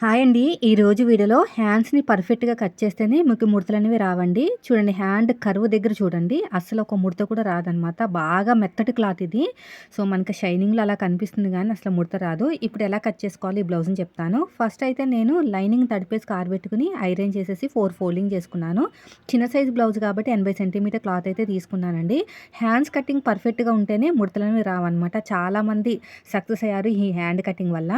Hi అండి. ఈరోజు వీడియోలో హ్యాండ్స్‌ని పర్ఫెక్ట్‌గా కట్ చేస్తేనే మీకు ముడతలనేవి రావండి. చూడండి హ్యాండ్ కర్వ్ దగ్గర చూడండి. అస్సలు ఒక ముడత కూడా రాదనమాట. బాగా మెత్తటి క్లాత్ ఇది. సో, మనకి షైనింగ్‌లో అలా కనిపిస్తుంది కానీ అసలు ముడత రాదు. ఇప్పుడు ఎలా కట్ చేసుకోవాలి ఈ బ్లౌజ్‌ని చెప్తాను. ఫస్ట్ అయితే నేను లైనింగ్ తడిపేసి ఆరబెట్టుకొని ఐరన్ చేసేసి ఫోర్ ఫోల్డింగ్ చేసుకున్నాను. చిన్న సైజ్ బ్లౌజ్ కాబట్టి 80 సెంటీమీటర్ క్లాత్ అయితే తీసుకున్నానండి. హ్యాండ్స్ కటింగ్ పర్ఫెక్ట్‌గా ఉంటేనే ముడతలనేవి రావన్నమాట. చాలామంది సక్సెస్ అయ్యారు ఈ హ్యాండ్ కటింగ్ వల్ల.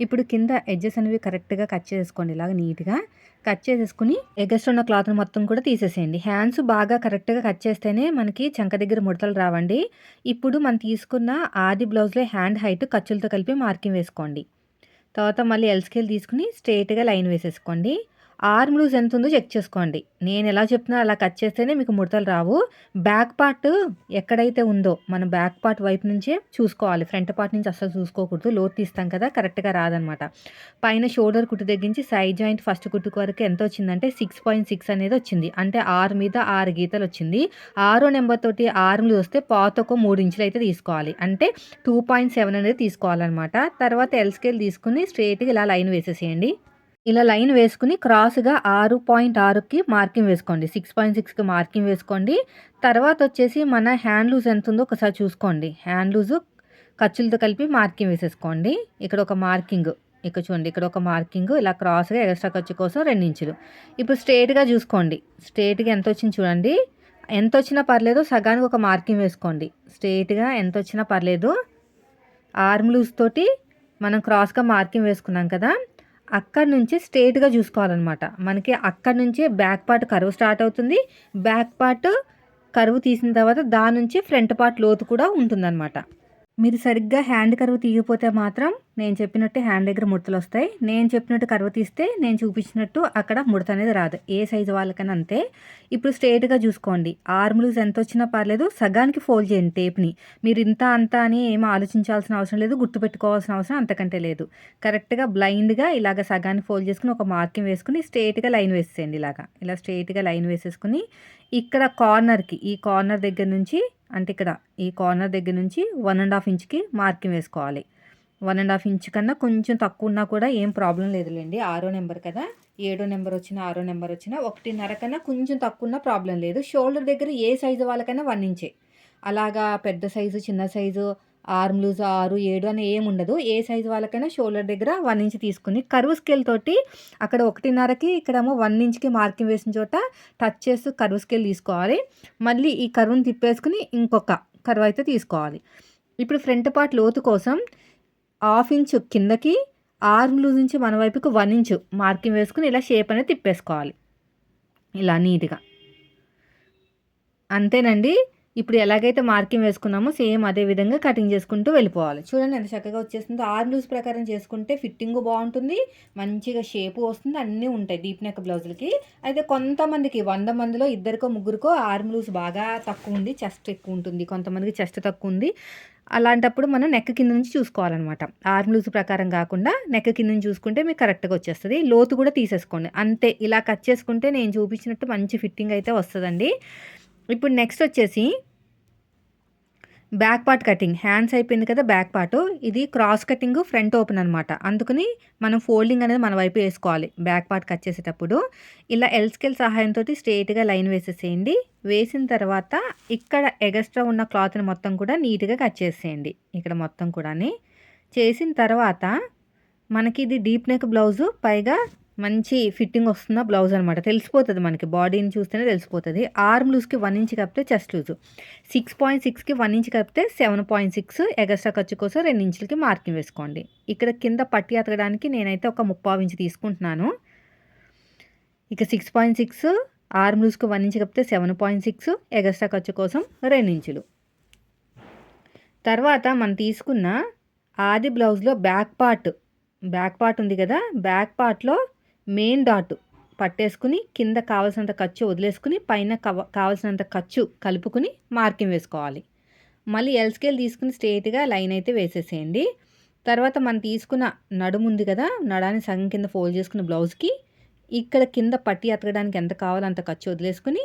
ఇప్పుడు కింద ఎడ్జెస్ అనేవి కరెక్ట్‌గా కట్ చేసుకోండి ఇలాగ నీట్‌గా. కట్ చేసేసుకుని ఎగస్ట్ ఉన్న క్లాత్‌ని మొత్తం కూడా తీసేసేయండి. హ్యాండ్స్ బాగా కరెక్ట్‌గా కట్ చేస్తేనే మనకి చంక దగ్గర ముడతలు రావండి. ఇప్పుడు మనం తీసుకున్న ఆది బ్లౌజ్‌లో హ్యాండ్ హైట్ ఖర్చులతో కలిపి మార్కింగ్ వేసుకోండి. తర్వాత మళ్ళీ ఎల్ స్కేల్ తీసుకొని స్ట్రెయిట్‌గా లైన్ వేసేసుకోండి. ఆర్మ్ లూజ్ ఎంత ఉందో చెక్ చేసుకోండి. నేను ఎలా చెప్తున్నా అలా కట్ చేస్తేనే మీకు ముడతలు రావు. బ్యాక్ పార్ట్ ఎక్కడైతే ఉందో మన బ్యాక్ పార్ట్ వైపు నుంచే చూసుకోవాలి. ఫ్రంట్ పార్ట్ నుంచి అస్సలు చూసుకోకూడదు. లోతు తీస్తాం కదా కరెక్ట్‌గా రాదనమాట. పైన షోల్డర్ కుట్టు తగ్గించి సైడ్ జాయింట్ ఫస్ట్ కుట్టుకు వరకు ఎంత వచ్చిందంటే 6.6 అనేది వచ్చింది. అంటే ఆరు మీద ఆరు గీతలు వచ్చింది. ఆరో నెంబర్ తోటి ఆర్మ్ లూజ్ వస్తే పాతొక మూడు ఇంచులు అయితే తీసుకోవాలి. అంటే 2.7 అనేది తీసుకోవాలన్నమాట తర్వాత ఎల్ స్కేల్ తీసుకొని స్ట్రెయిట్‌గా ఇలా లైన్ వేసేసేయండి. ఇలా లైన్ వేసుకుని క్రాస్‌గా 6.6కి మార్కింగ్ వేసుకోండి. 6.6కి మార్కింగ్ వేసుకోండి. తర్వాత వచ్చేసి మన హ్యాండ్ లూజ్ ఎంత ఉందో ఒకసారి చూసుకోండి. హ్యాండ్ లూజు ఖర్చులతో కలిపి మార్కింగ్ వేసేసుకోండి. ఇక్కడ ఒక మార్కింగ్ ఇక్కడ చూడండి ఇక్కడ ఒక మార్కింగ్ ఇలా క్రాస్‌గా ఎక్స్ట్రా ఖర్చు కోసం రెండు ఇంచులు. ఇప్పుడు స్ట్రేట్గా చూసుకోండి. స్ట్రేట్గా ఎంత వచ్చింది చూడండి. ఎంత వచ్చినా పర్లేదు సగానికి ఒక మార్కింగ్ వేసుకోండి. స్ట్రేట్గా ఎంత వచ్చినా పర్లేదు. ఆర్మ్ లూజ్ తోటి మనం క్రాస్‌గా మార్కింగ్ వేసుకున్నాం కదా! అక్కడి నుంచి స్ట్రేట్గా చూసుకోవాలనమాట. మనకి అక్కడి నుంచే బ్యాక్ పార్ట్ కరువు స్టార్ట్ అవుతుంది. బ్యాక్ పార్ట్ కరువు తీసిన తర్వాత దాని నుంచి ఫ్రంట్ పార్ట్ లోతు కూడా ఉంటుందన్నమాట మీరు సరిగ్గా హ్యాండ్ కరువు తీయకపోతే మాత్రం నేను చెప్పినట్టు హ్యాండ్ దగ్గర ముడతలు వస్తాయి నేను చెప్పినట్టు కర్వ తీస్తే నేను చూపించినట్టు అక్కడ ముడత అనేది రాదు. ఏ సైజు వాళ్ళకైనా అంతే. ఇప్పుడు స్ట్రేట్గా చూసుకోండి. ఆర్మ్ లూజ్ ఎంత వచ్చినా పర్లేదు సగానికి ఫోల్డ్ చేయండి టేప్‌ని. మీరు ఇంత అంత అని ఏమి ఆలోచించాల్సిన అవసరం లేదు. గుర్తుపెట్టుకోవాల్సిన అవసరం అంతకంటే లేదు. కరెక్ట్‌గా బ్లైండ్‌గా ఇలాగ సగానికి ఫోల్డ్ చేసుకుని ఒక మార్కింగ్ వేసుకుని స్ట్రేట్గా లైన్ వేసేయండి ఇలాగ. ఇలా స్ట్రేట్గా లైన్ వేసేసుకుని ఇక్కడ కార్నర్‌కి ఈ కార్నర్ దగ్గర నుంచి అంటే ఇక్కడ ఈ కార్నర్ దగ్గర నుంచి వన్ అండ్ హాఫ్ ఇంచ్‌కి మార్కింగ్ వేసుకోవాలి. వన్ అండ్ హాఫ్ ఇంచ్ కన్నా కొంచెం తక్కువ ఉన్నా కూడా ఏం ప్రాబ్లం లేదులేండి ఆరో నెంబర్ కదా! ఏడో నెంబర్ వచ్చిన ఆరో నెంబర్ వచ్చిన ఒకటిన్నర కన్నా కొంచెం తక్కువ ఉన్నా ప్రాబ్లం లేదు. షోల్డర్ దగ్గర ఏ సైజు వాళ్ళకైనా వన్ ఇంచే. అలాగా పెద్ద సైజు, చిన్న సైజు, ఆర్మ్ లూజ్ 6, 7 అని ఏమి ఉండదు. ఏ సైజు వాళ్ళకైనా షోల్డర్ దగ్గర వన్ ఇంచ్ తీసుకుని కరువు స్కేల్ తోటి అక్కడ 1.5కి ఇక్కడేమో వన్ ఇంచ్‌కి మార్కింగ్ వేసిన చోట టచ్ చేస్తూ కర్వ్ స్కేల్ తీసుకోవాలి. మళ్ళీ ఈ కరువును తిప్పేసుకుని ఇంకొక కర్వ్ అయితే తీసుకోవాలి. ఇప్పుడు ఫ్రంట్ పార్ట్ లోతు కోసం హాఫ్ ఇంచు కిందకి ఆర్మ్ లూజ్ నుంచి మన వైపుకి వన్ ఇంచు మార్కింగ్ వేసుకుని ఇలా షేప్ అనేది తిప్పేసుకోవాలి. ఇలా నీట్‌గా. అంతేనండి. ఇప్పుడు ఎలాగైతే మార్కింగ్ వేసుకున్నామో సేమ్ అదే విధంగా కటింగ్ చేసుకుంటూ వెళ్ళిపోవాలి. చూడండి ఎంత చక్కగా వచ్చేస్తుందో ఆర్మ్ లూజ్ ప్రకారం చేసుకుంటే ఫిట్టింగ్ బాగుంటుంది మంచిగా షేపు వస్తుంది. అన్నీ ఉంటాయి డీప్ నెక్ బ్లౌజులకి. అయితే కొంతమందికి వంద మందిలో ఇద్దరికో, ముగ్గురికో ఆర్మ్ లూజ్ బాగా తక్కువ ఉంది. చెస్ట్ ఎక్కువ ఉంటుంది. కొంతమందికి చెస్ట్ తక్కువ ఉంది. అలాంటప్పుడు మనం నెక్ కింద నుంచి చూసుకోవాలనమాట. ఆర్మ్ లూజ్ ప్రకారం కాకుండా నెక్ కింద నుంచి చూసుకుంటే మీకు కరెక్ట్‌గా వచ్చేస్తుంది లోతు కూడా తీసేసుకోండి. అంతే ఇలా కట్ చేసుకుంటే నేను చూపించినట్టు మంచి ఫిట్టింగ్ అయితే వస్తుందండి ఇప్పుడు నెక్స్ట్ వచ్చేసి బ్యాక్ పార్ట్ కటింగ్. హ్యాండ్స్ అయిపోయింది కదా! Back part. ఇది క్రాస్ కటింగ్ ఫ్రంట్ ఓపెన్ అనమాట. అందుకని మనం ఫోల్డింగ్ అనేది మన వైపు వేసుకోవాలి. బ్యాక్ పార్ట్ కట్ చేసేటప్పుడు. ఇలా ఎల్ స్కేల్ సహాయంతో స్ట్రెయిట్‌గా లైన్ వేసేసేయండి. వేసిన తర్వాత ఇక్కడ ఎగస్ట్రా ఉన్న క్లాత్‌ని మొత్తం కూడా నీట్‌గా కట్ చేసేయండి. ఇక్కడ మొత్తం కూడాని. చేసిన తర్వాత మనకి ఇది డీప్ నెక్ బ్లౌజు పైగా మంచి ఫిట్టింగ్ వస్తున్న బ్లౌజ్ అనమాట. తెలిసిపోతుంది మనకి బాడీని చూస్తేనే తెలిసిపోతుంది ఆర్మ్ లూజ్‌కి వన్ ఇంచ్ కప్పితే చెస్ట్ లూజ్ సిక్స్ పాయింట్ సిక్స్కి వన్ ఇంచ్ కప్పితే 7.6 ఎగస్ట్రా ఖర్చు కోసం రెండు ఇంచులకి మార్కింగ్ వేసుకోండి. ఇక్కడ కింద పట్టి అతకడానికి నేనైతే ఒక ముప్పావు ఇంచ్ తీసుకుంటున్నాను. ఇక 6.6 ఆర్మ్ లూజ్‌కి వన్ ఇంచ్ కప్పితే 7.6 ఎగస్ట్రా ఖర్చు కోసం రెండు ఇంచులు. తర్వాత మనం తీసుకున్న ఆది బ్లౌజ్‌లో బ్యాక్ పార్ట్, బ్యాక్ పార్ట్ ఉంది కదా! బ్యాక్ పార్ట్‌లో మెయిన్ డాట్ పట్టేసుకుని కింద కావాల్సినంత ఖర్చు వదిలేసుకుని పైన కవ కావలసినంత ఖర్చు కలుపుకొని మార్కింగ్ వేసుకోవాలి. మళ్ళీ ఎల్ స్కేల్ తీసుకుని స్ట్రేట్గా లైన్ అయితే వేసేసేయండి. తర్వాత మనం తీసుకున్న నడుము ఉంది కదా! నడాన్ని సగం కింద ఫోల్డ్ చేసుకున్న బ్లౌజ్‌కి ఇక్కడ కింద పట్టి అతకడానికి ఎంత కావాలో అంత ఖర్చు వదిలేసుకుని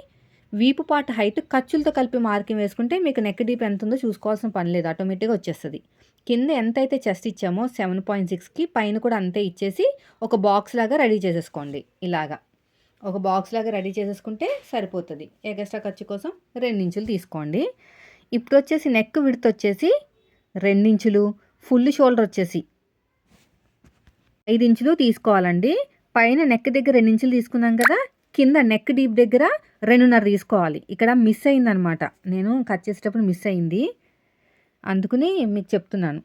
వీపు పార్ట్ హైట్ ఖర్చులతో కలిపి మార్కింగ్ వేసుకుంటే మీకు నెక్ డీప్ ఎంత ఉందో చూసుకోవాల్సిన పని లేదు. ఆటోమేటిక్గా వచ్చేస్తుంది. కింద ఎంత అయితే చెస్ట్ ఇచ్చామో సెవెన్ పాయింట్ సిక్స్కి పైన కూడా అంతే ఇచ్చేసి ఒక బాక్స్ లాగా రెడీ చేసేసుకోండి. ఇలాగా. ఒక బాక్స్ లాగా రెడీ చేసేసుకుంటే సరిపోతుంది. ఎగస్ట్రా ఖర్చు కోసం రెండించులు తీసుకోండి. ఇప్పుడు వచ్చేసి నెక్ విడత వచ్చేసి రెండించులు ఫుల్ షోల్డర్ వచ్చేసి ఐదు ఇంచులు తీసుకోవాలండి. పైన నెక్ దగ్గర రెండు ఇంచులు తీసుకున్నాం కదా కింద నెక్ డీప్ దగ్గర రెండున్నర తీసుకోవాలి. ఇక్కడ మిస్ అయిందనమాట. నేను కట్ చేసేటప్పుడు మిస్ అయింది. అందుకని మీకు చెప్తున్నాను.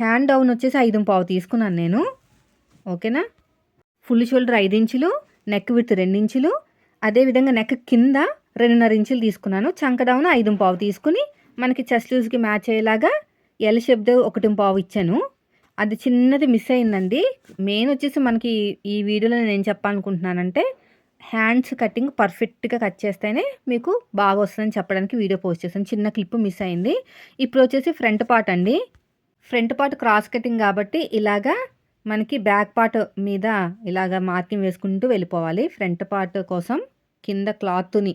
హ్యాండ్ డౌన్ వచ్చేసి ఐదు పావు తీసుకున్నాను నేను. ఓకేనా? ఫుల్ షోల్డర్ ఐదు ఇంచులు నెక్ విత్ రెండించులు అదేవిధంగా నెక్ కింద రెండున్నర ఇంచులు తీసుకున్నాను. చంక డౌన్ ఐదు పావు తీసుకుని మనకి చెస్ట్ లూజ్కి మ్యాచ్ అయ్యేలాగా ఎల్ షేప్ది ఒకటి పావు ఇచ్చాను. అది చిన్నది మిస్ అయిందండి. మెయిన్ వచ్చేసి మనకి ఈ వీడియోలో నేను ఏం చెప్పాలనుకుంటున్నానంటే హ్యాండ్స్ కటింగ్ పర్ఫెక్ట్గా కట్ చేస్తేనే మీకు బాగా వస్తుందని చెప్పడానికి వీడియో పోస్ట్ చేశాను. చిన్న క్లిప్ మిస్ అయింది. ఇప్పుడు వచ్చేసి ఫ్రంట్ పార్ట్ అండి. ఫ్రంట్ పార్ట్ క్రాస్ కటింగ్ కాబట్టి ఇలాగా మనకి బ్యాక్ పార్ట్ మీద ఇలాగ మార్కింగ్ వేసుకుంటూ వెళ్ళిపోవాలి. ఫ్రంట్ పార్ట్ కోసం కింద క్లాత్ని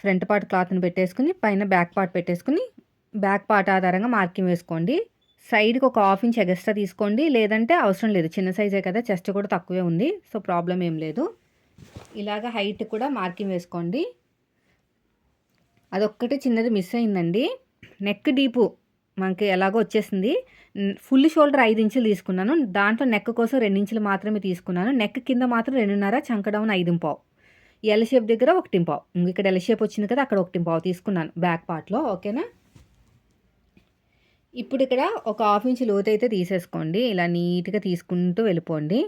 ఫ్రంట్ పార్ట్ క్లాత్ని పెట్టేసుకుని పైన బ్యాక్ పార్ట్ పెట్టేసుకుని బ్యాక్ పార్ట్ ఆధారంగా మార్కింగ్ వేసుకోండి. సైడ్కి ఒక హాఫ్ ఇంచ్ ఎగస్ట్రా తీసుకోండి. లేదంటే అవసరం లేదు. చిన్న సైజే కదా చెస్ట్ కూడా తక్కువే ఉంది. సో ప్రాబ్లం ఏం లేదు. ఇలాగ హైట్ కూడా మార్కింగ్ వేసుకోండి. అదొక్కటి చిన్నది మిస్ అయిందండి. నెక్ డీపు మనకి ఎలాగో వచ్చేసింది. ఫుల్ షోల్డర్ ఐదు ఇంచులు తీసుకున్నాను. దాంట్లో నెక్ కోసం రెండు ఇంచులు మాత్రమే తీసుకున్నాను. నెక్ కింద మాత్రం రెండున్నర చంకడౌన్ ఐదు పావు. ఎల్ షేప్ దగ్గర ఒకటి పావు. ఇక్కడ ఎల్ షేప్ వచ్చింది కదా అక్కడ ఒకటి పావు తీసుకున్నాను బ్యాక్ పార్ట్లో ఓకేనా ఇప్పుడు ఇక్కడ ఒక హాఫ్ ఇంచ్ లోతు అయితే తీసేసుకోండి. ఇలా నీట్గా తీసుకుంటూ వెళ్ళిపోండి.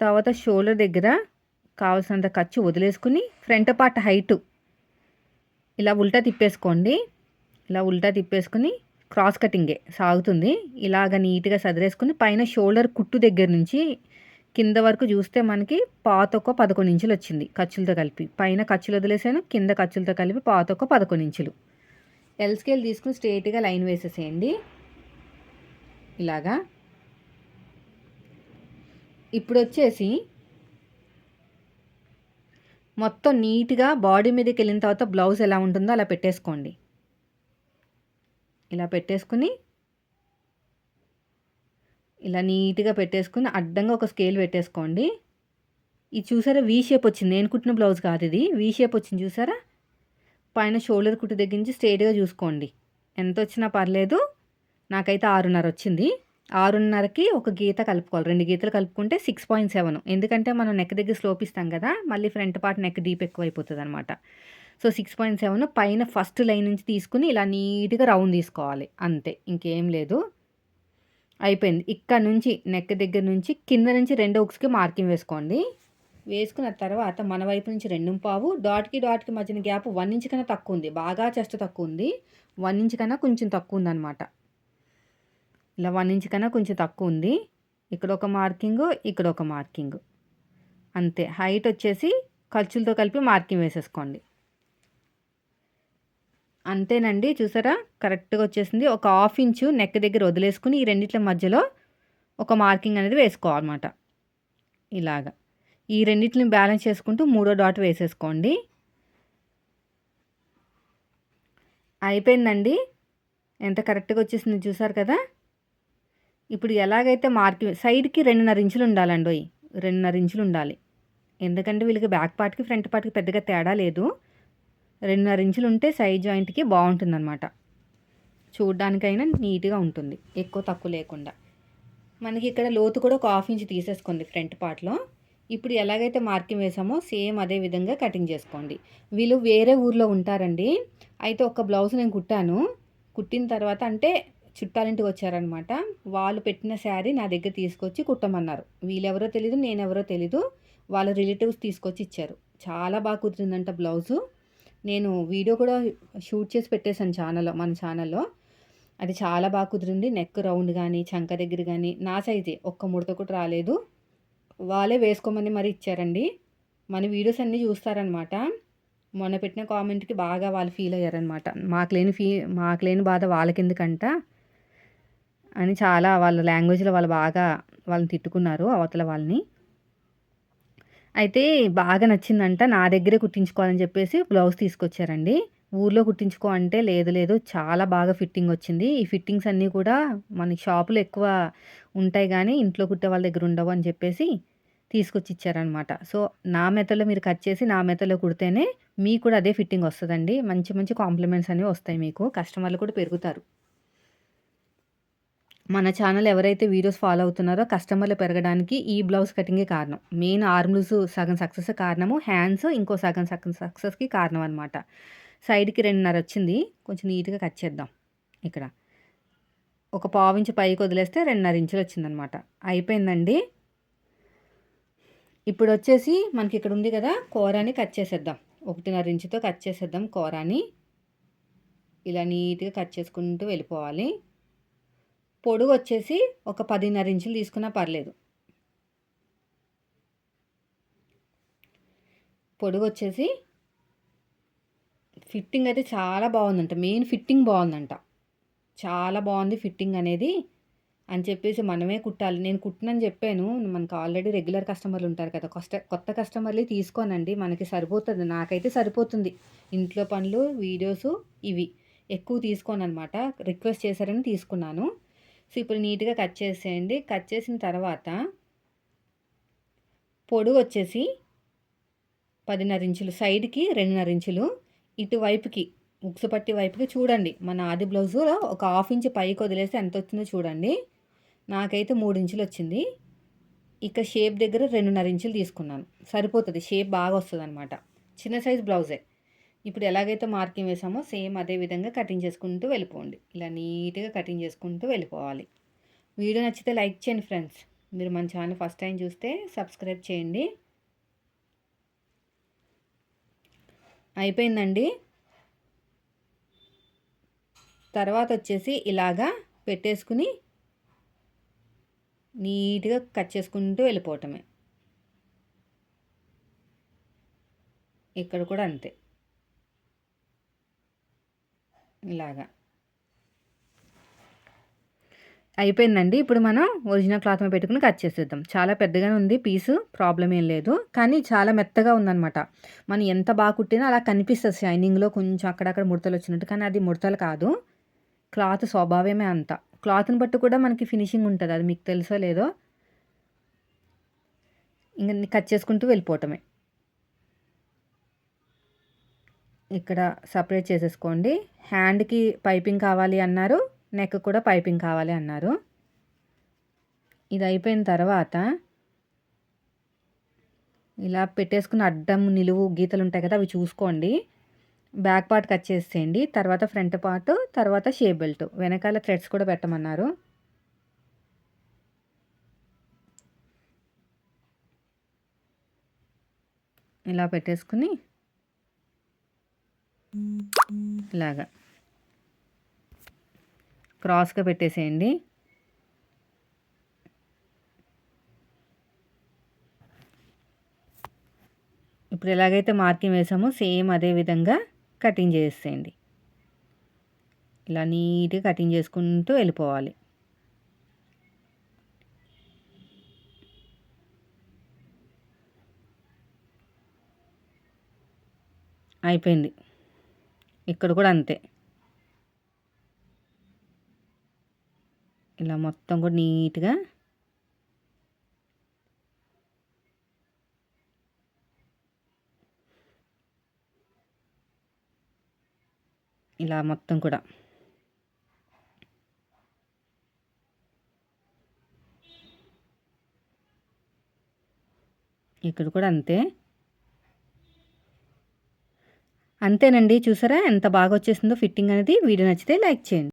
తర్వాత షోల్డర్ దగ్గర కావాల్సినంత ఖర్చు వదిలేసుకుని ఫ్రంట్ పార్ట్ హైటు. ఇలా ఉల్టా తిప్పేసుకోండి. ఇలా ఉల్టా తిప్పేసుకుని క్రాస్ కటింగే సాగుతుంది. ఇలాగ నీట్గా సదిరేసుకుని పైన షోల్డర్ కుట్టు దగ్గర నుంచి కింద వరకు చూస్తే మనకి పాత ఒక పదకొండు ఇంచులు వచ్చింది ఖర్చులతో కలిపి. పైన ఖర్చులు వదిలేసాను కింద ఖర్చులతో కలిపి పాత ఒక పదకొండు ఇంచులు. ఎల్ స్కేల్ తీసుకుని స్ట్రేట్గా లైన్ వేసేసేయండి. ఇలాగా. ఇప్పుడు వచ్చేసి మొత్తం నీట్గా బాడీ మీదకి వెళ్ళిన తర్వాత బ్లౌజ్ ఎలా ఉంటుందో అలా పెట్టేసుకోండి. ఇలా పెట్టేసుకుని ఇలా నీట్గా పెట్టేసుకుని అడ్డంగా ఒక స్కేల్ పెట్టేసుకోండి. ఇది చూసారా? వీ షేప్ వచ్చింది. నేను కుట్టిన బ్లౌజ్ కాదు ఇది. వీ షేప్ వచ్చింది చూసారా? పైన షోల్డర్ కుట్టు దగ్గర నుంచి స్ట్రైట్గా చూసుకోండి. ఎంత వచ్చినా పర్లేదు. నాకైతే ఆరున్నర వచ్చింది. ఆరున్నరకి ఒక గీత కలుపుకోవాలి. రెండు గీతలు కలుపుకుంటే సిక్స్ పాయింట్ సెవెన్. ఎందుకంటే మనం నెక్ దగ్గర స్లోప్ ఇస్తాం కదా మళ్ళీ ఫ్రంట్ పార్ట్ నెక్ డీప్ ఎక్కువ అయిపోతుంది అనమాట సో సిక్స్ పాయింట్ సెవెన్ పైన ఫస్ట్ లైన్ నుంచి తీసుకుని ఇలా నీట్గా రౌండ్ తీసుకోవాలి. అంతే ఇంకేం లేదు. అయిపోయింది. ఇక్కడ నుంచి నెక్ దగ్గర నుంచి కింద నుంచి రెండు ఉక్స్కి మార్కింగ్ వేసుకోండి. వేసుకున్న తర్వాత మన వైపు నుంచి రెండు పావు డాట్కి డాట్కి మధ్యన గ్యాప్ వన్ ఇంచ్ కన్నా తక్కువ ఉంది. బాగా చెస్ట్ తక్కువ ఉంది. వన్ ఇంచ్ కన్నా కొంచెం తక్కువ ఉందన్నమాట. ఇలా వన్ ఇంచ్ కన్నా కొంచెం తక్కువ ఉంది. ఇక్కడ ఒక మార్కింగ్ ఇక్కడ ఒక మార్కింగ్. అంతే. హైట్ వచ్చేసి ఖర్చులతో కలిపి మార్కింగ్ వేసేసుకోండి. అంతేనండి. చూసారా? కరెక్ట్గా వచ్చేసింది. ఒక హాఫ్ ఇంచు నెక్ దగ్గర వదిలేసుకుని ఈ రెండిట్ల మధ్యలో ఒక మార్కింగ్ అనేది వేసుకోవాలన్నమాట. ఇలాగా. ఈ రెండింటిని బ్యాలెన్స్ చేసుకుంటూ మూడో డాట్ వేసేసుకోండి. అయిపోయిందండి. ఎంత కరెక్ట్గా వచ్చేసింది చూసారు కదా? ఇప్పుడు ఎలాగైతే మార్కింగ్ సైడ్కి రెండున్నర ఇంచులు ఉండాలండి రెండున్నర ఇంచులు ఉండాలి. ఎందుకంటే వీళ్ళకి బ్యాక్ పార్ట్కి ఫ్రంట్ పార్ట్కి పెద్దగా తేడా లేదు. రెండున్నర ఇంచులు ఉంటే సైడ్ జాయింట్కి బాగుంటుందన్నమాట. చూడ్డానికైనా నీట్గా ఉంటుంది. ఎక్కువ తక్కువ లేకుండా. మనకి ఇక్కడ లోతు కూడా ఒక హాఫ్ ఇంచ్ తీసేసుకోండి ఫ్రంట్ పార్ట్లో. ఇప్పుడు ఎలాగైతే మార్కింగ్ వేసామో సేమ్ అదే విధంగా కటింగ్ చేసుకోండి. వీళ్ళు వేరే ఊర్లో ఉంటారండి. అయితే ఒక బ్లౌజ్ నేను కుట్టాను. కుట్టిన తర్వాత అంటే చుట్టాలింటికి వచ్చారనమాట వాళ్ళు పెట్టిన శారీ నా దగ్గర తీసుకొచ్చి కుట్టమన్నారు. వీళ్ళెవరో తెలీదు నేనెవరో తెలీదు. వాళ్ళ రిలేటివ్స్ తీసుకొచ్చి ఇచ్చారు. చాలా బాగా కుదిరిందంట బ్లౌజు. నేను వీడియో కూడా షూట్ చేసి పెట్టేశాను ఛానల్లో మన ఛానల్లో. అది చాలా బాగా కుదిరింది. నెక్ రౌండ్ కానీ చంక దగ్గర కానీ నా సైజే. ఒక్క ముడత కూడా రాలేదు. వాళ్ళే వేసుకోమని మరి ఇచ్చారండి. మన వీడియోస్ అన్నీ చూస్తారనమాట. మొన్న పెట్టిన కామెంట్కి బాగా వాళ్ళు ఫీల్ అయ్యారనమాట. మాకు లేని ఫీ మాకు లేని బాధ వాళ్ళకెందుకంట. అని చాలా వాళ్ళ లాంగ్వేజ్లో వాళ్ళు బాగా వాళ్ళని తిట్టుకున్నారు అవతల వాళ్ళని. అయితే బాగా నచ్చిందంట నా దగ్గరే కుట్టించుకోవాలని చెప్పేసి బ్లౌజ్ తీసుకొచ్చారండి. ఊర్లో కుట్టించుకో అంటే లేదు లేదు చాలా బాగా ఫిట్టింగ్ వచ్చింది. ఈ ఫిట్టింగ్స్ అన్నీ కూడా మన షాపులో ఎక్కువ ఉంటాయి కానీ ఇంట్లో కుట్టే వాళ్ళ దగ్గర ఉండవు అని చెప్పేసి తీసుకొచ్చి ఇచ్చారనమాట సో నా మెతలో మీరు కట్ చేసి నా మెతలో కుడితేనే మీకు కూడా అదే ఫిట్టింగ్ వస్తుందండి. మంచి మంచి కాంప్లిమెంట్స్ అనేవి వస్తాయి మీకు. కస్టమర్లు కూడా పెరుగుతారు. మన ఛానల్ ఎవరైతే వీడియోస్ ఫాలో అవుతున్నారో కస్టమర్లు పెరగడానికి ఈ బ్లౌజ్ కటింగే కారణం. మెయిన్ ఆర్మ్లూస్ సగం సక్సెస్ కారణము హ్యాండ్స్ ఇంకో సగం సగం సక్సెస్కి కారణం అనమాట సైడ్కి రెండున్నర వచ్చింది. కొంచెం నీట్గా కట్ చేద్దాం. ఇక్కడ ఒక పావు ఇంచు పైకి వదిలేస్తే రెండున్నర ఇంచులు వచ్చిందనమాట అయిపోయిందండి. ఇప్పుడు వచ్చేసి మనకి ఇక్కడ ఉంది కదా కూరని కట్ చేసేద్దాం. ఒకటిన్నర ఇంచుతో కట్ చేసేద్దాం కూరని. ఇలా నీట్గా కట్ చేసుకుంటూ వెళ్ళిపోవాలి. పొడుగు వచ్చేసి ఒక పదిన్నర ఇంచులు తీసుకున్నా పర్లేదు. పొడుగు వచ్చేసి ఫిట్టింగ్ అయితే చాలా బాగుందంట. మెయిన్ ఫిట్టింగ్ బాగుందంట. చాలా బాగుంది ఫిట్టింగ్ అనేది అని చెప్పేసి మనమే కుట్టాలి. నేను కుట్టినని చెప్పాను. మనకు ఆల్రెడీ రెగ్యులర్ కస్టమర్లు ఉంటారు కదా. కొత్త కొత్త కస్టమర్లు తీసుకోనండి. మనకి సరిపోతుంది. నాకైతే సరిపోతుంది. ఇంట్లో పనులు వీడియోస్ ఇవి. ఎక్కువ తీసుకోను అనమాట రిక్వెస్ట్ చేశారని తీసుకున్నాను. సో ఇప్పుడు నీట్గా కట్ చేసేయండి. కట్ చేసిన తర్వాత పొడుగు వచ్చేసి పదిన్నర ఇంచులు సైడ్కి రెండున్నర ఇంచులు ఇటువైపుకి ఉక్సు పట్టి వైపుకి చూడండి. మన ఆది బ్లౌజులో ఒక హాఫ్ ఇంచ్ పైకి వదిలేస్తే ఎంత వచ్చిందో చూడండి. నాకైతే మూడు ఇంచులు వచ్చింది. ఇక షేప్ దగ్గర రెండున్నర ఇంచులు తీసుకున్నాను. సరిపోతుంది. షేప్ బాగా వస్తుంది అనమాట చిన్న సైజ్ బ్లౌజే. ఇప్పుడు ఎలాగైతే మార్కింగ్ వేసామో సేమ్ అదే విధంగా కటింగ్ చేసుకుంటూ వెళ్ళిపోండి. ఇలా నీట్గా కటింగ్ చేసుకుంటూ వెళ్ళిపోవాలి. వీడియో నచ్చితే లైక్ చేయండి ఫ్రెండ్స్. మీరు మన ఛానల్ ఫస్ట్ టైం చూస్తే సబ్స్క్రైబ్ చేయండి. అయిపోయిందండి. తర్వాత వచ్చేసి ఇలాగా పెట్టేసుకుని నీట్గా కట్ చేసుకుంటూ వెళ్ళిపోవటమే. ఇక్కడ కూడా అంతే. ఇలాగా. అయిపోయిందండి. ఇప్పుడు మనం ఒరిజినల్ క్లాత్ మీద పెట్టుకుని కట్ చేసేద్దాం. చాలా పెద్దగానే ఉంది పీసు ప్రాబ్లం ఏం లేదు. కానీ చాలా మెత్తగా ఉందన్నమాట. మనం ఎంత బాగా కుట్టినా అలా కనిపిస్తుంది షైనింగ్లో కొంచెం అక్కడక్కడ ముడతలు వచ్చినట్టు. కానీ అది ముడతలు కాదు. క్లాత్ స్వభావమే అంత. క్లాత్ని బట్టి కూడా మనకి ఫినిషింగ్ ఉంటుంది. అది మీకు తెలుసో లేదో. ఇంకా కట్ చేసుకుంటూ వెళ్ళిపోవటమే. ఇక్కడ సపరేట్ చేసేసుకోండి. హ్యాండ్కి పైపింగ్ కావాలి అన్నారు. నెక్ కూడా పైపింగ్ కావాలి అన్నారు. ఇది అయిపోయిన తర్వాత ఇలా పెట్టేసుకున్న అడ్డం నిలువు గీతలు ఉంటాయి కదా అవి చూసుకోండి. బ్యాక్ పార్ట్ కట్ చేసేయండి. తర్వాత ఫ్రంట్ పార్ట్ తర్వాత షేప్ బెల్ట్ వెనకాల థ్రెడ్స్ కూడా పెట్టమన్నారు. ఇలా పెట్టేసుకుని ఇలాగా. క్రాస్గా పెట్టేసేయండి. ఇప్పుడు ఎలాగైతే మార్కింగ్ వేసామో సేమ్ అదే విధంగా కటింగ్ చేసేయండి ఇలా నీట్గా కటింగ్ చేసుకుంటూ వెళ్ళిపోవాలి. అయిపోయింది. ఇక్కడ కూడా అంతే. ఇలా మొత్తం కూడా నీట్గా ఇలా మొత్తం కూడా. ఇక్కడ కూడా అంతే. అంతేనండి. చూసారా? ఎంత బాగా వచ్చేసిందో ఫిట్టింగ్ అనేది. వీడియో నచ్చితే లైక్ చేయండి.